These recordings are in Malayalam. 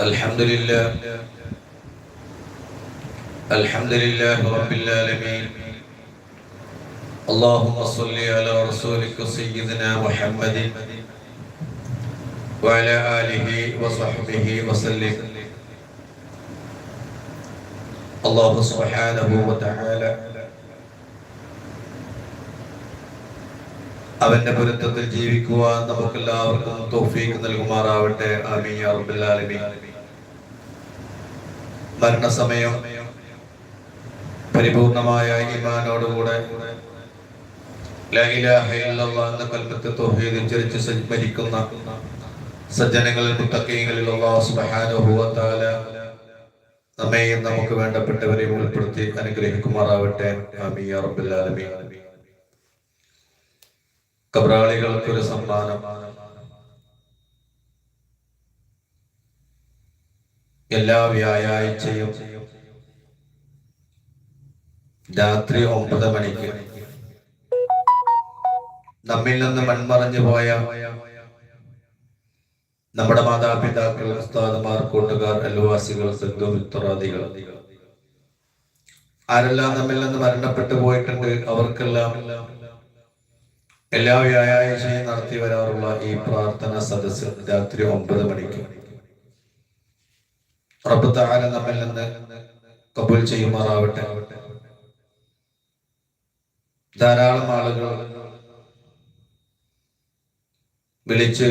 الحمد لله الحمد لله رب العالمين اللهم صل على رسولك سيدنا محمد وعلى آله وصحبه وسلم الله سبحانه وتعالى അവന്റെ പൊരുത്തത്തിൽ ജീവിക്കുവാൻ നമുക്കെല്ലാവർക്കും തോഫീക്ക് നൽകുമാറാവട്ടെ ആമീൻ യാ റബ്ബൽ ആലമീൻ മരണസമയം പരിപൂർണമായ ഈമാനോടുകൂടെ എന്ന കൽപ്പത്തെ തൗഹീദ് ഉച്ചരിച്ച് മരിക്കുന്ന സജ്ജനങ്ങളിൽ മുത്തക്കൈകളിൽ തആല നമ്മെയും നമുക്ക് വേണ്ടപ്പെട്ടവരെയും ഉൾപ്പെടുത്തി അനുഗ്രഹിക്കുമാറാവട്ടെ. കബറാളികൾക്കൊരു സമ്മാനം. എല്ലാ വ്യാഴാഴ്ചയും രാത്രി ഒമ്പത് മണിക്ക്. നമ്മിൽ നിന്ന് മൺമറഞ്ഞു പോയ നമ്മുടെ മാതാപിതാക്കൾ ഉസ്താദുമാർ കൂട്ടുകാർ അയൽവാസികൾ ബന്ധുമിത്രാദികൾ ആരെല്ലാം നമ്മിൽ നിന്ന് മരണപ്പെട്ടു പോയിട്ടുണ്ട് അവർക്കെല്ലാം എല്ലാ വ്യാഴാഴ്ചയും നടത്തി വരാറുള്ള ഈ പ്രാർത്ഥന സദസ്സ് രാത്രി ഒമ്പത് മണിക്ക്. റബ്ബ് താല നമ്മിൽ നിന്ന് കബൂൽ ചെയ്യുമാറാവട്ടെ. ധാരാളം ആളുകൾ വിളിച്ച്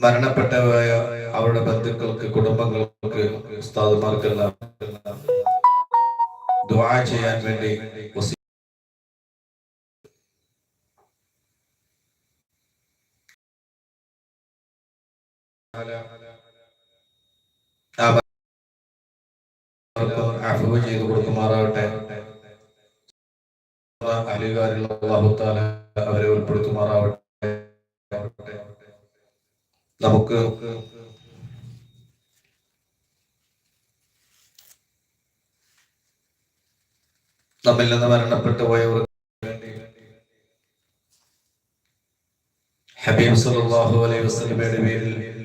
മരണപ്പെട്ടവരായ അവരുടെ ബന്ധുക്കൾക്ക് കുടുംബങ്ങൾക്ക് ഉസ്താദുമാർക്കെല്ലാം ദുആ ചെയ്യാൻ വേണ്ടി വസി- അഫ്വ് ചെയ്തു കൊടുക്കുമാറാവട്ടെ അലികാരിലുള്ള അല്ലാഹു തആല അവരെ ഉൾപ്പെടുത്തുമാറാവട്ടെ നമുക്ക് നമ്മിൽ നിന്ന് മരണപ്പെട്ടു പോയവർ ഹബീബ് സല്ലല്ലാഹു അലൈഹി വസല്ലമയുടെ പേരിൽ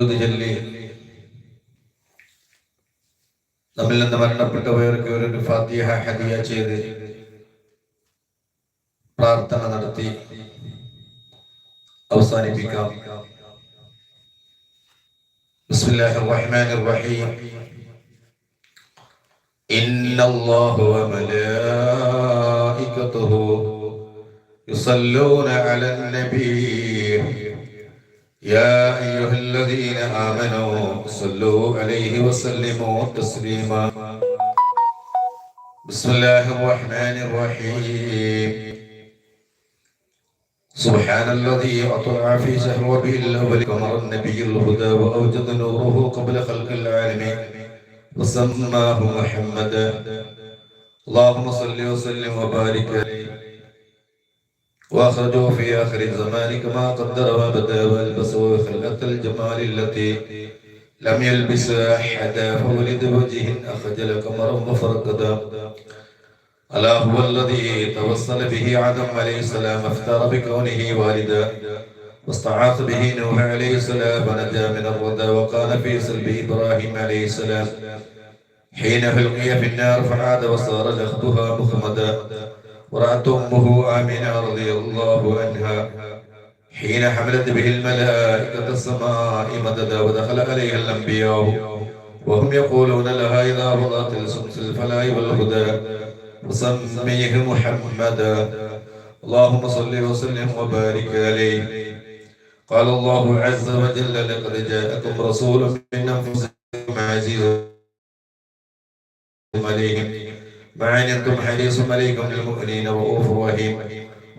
ചൊല്ലി നമ്മിൽ നിന്ന് മരണപ്പെട്ടു പോയവർക്ക് ഒരു ഫാത്തിഹ ഹദിയ ചെയ്ത് പ്രാർത്ഥന നടത്തി അവസാനിപ്പിക്കാം بسم الله الرحمن الرحيم إن الله وملائكته يصلون على النبي يا أيها الذين آمنوا صلوا عليه وسلموا تسليما بسم الله الرحمن الرحيم سبحان الذي أطلع في شهر ربيع الأول قمر النبي الهدى وأوجد نوره قبل خلق العالمين وسماه محمدا اللهم صل وسلم وبارك عليه وأخرجه في آخر الزمان كما قدر وبدا وألبسه خلقة الجمال التي لم يلبس أحدا فولد بوجه أخجل قمرا وفرقدا ألا هو الذي توصل به آدم عليه السلام افتار بكونه والدا. واستعاذ به نوح عليه السلام ونجا من الردى وقال في سلب إبراهيم عليه السلام حين ألقي في النار فعاد وصار لخطها مخمدا. ورأت أمه آمنة رضي الله عنها. حين حملت به الملائكة السماء مددا ودخل عليها الأنبياء. وهم يقولون لها إذا وضعت الشمس الفلاح والهدى وسميه محمدا. اللهم صل وسلم وبارك عليه. قال الله عز وجل لقد جاءكم رسول من أنفسكم عزيز عليهم. ما عنتم حريص عليكم للمؤمنين رؤوف رحيم.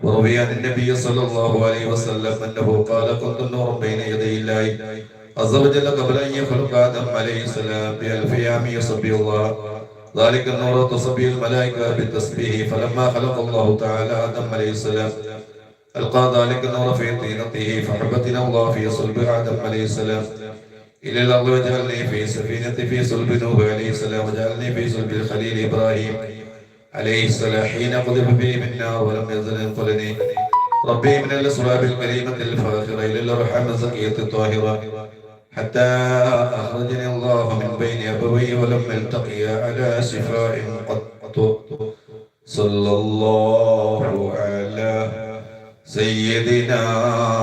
وروي عن النبي صلى الله عليه وسلم أنه قال كنت نورا بين يدي الله عز وجل قبل أن يخلق آدم عليه السلام بألف عام يصبي الله. ذلك النور تصبي الملائكة بالتسبيح فلما خلق الله تعالى آدم عليه السلام ألقى ذلك النور في طينته فحبتنا الله في صلب آدم عليه السلام. إلى الأرض وجعلني في سفينة في صلب نوح عليه السلام وجعلني في صلب الخليل إبراهيم عليه السلام. حين قذف به من النار ولم يزل ينقلني. ربي من الأسباب الكريمة الفاخرة إلى الأرحام الزكية الطاهرة. حتى أخرجني الله من بين أبوي ولم يلتقيا على شفاء قط. صلى الله على سيدنا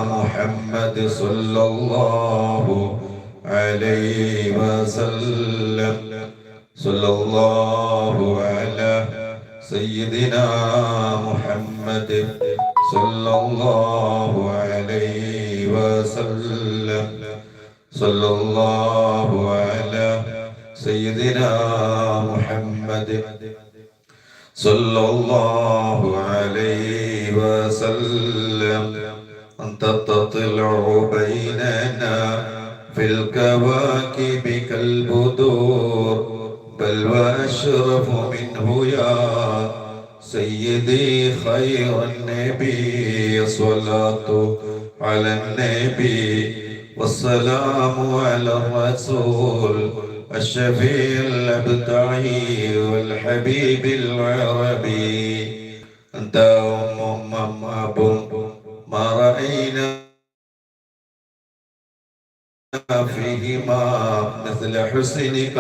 محمد صلى الله عليه وسلم. صلى الله على سيدنا محمد. صلى الله عليه وسلم. صلى الله على سيدنا محمد. صلى الله عليه وسلم. أنت تطلع بيننا في الكواكب كالبدور بل وأشرف منه يا سيدي خير النبي صلاة على النبي والسلام على الرسول الشفيع الأبدعي والحبيب العربي. أنت فيهما مثل حسنك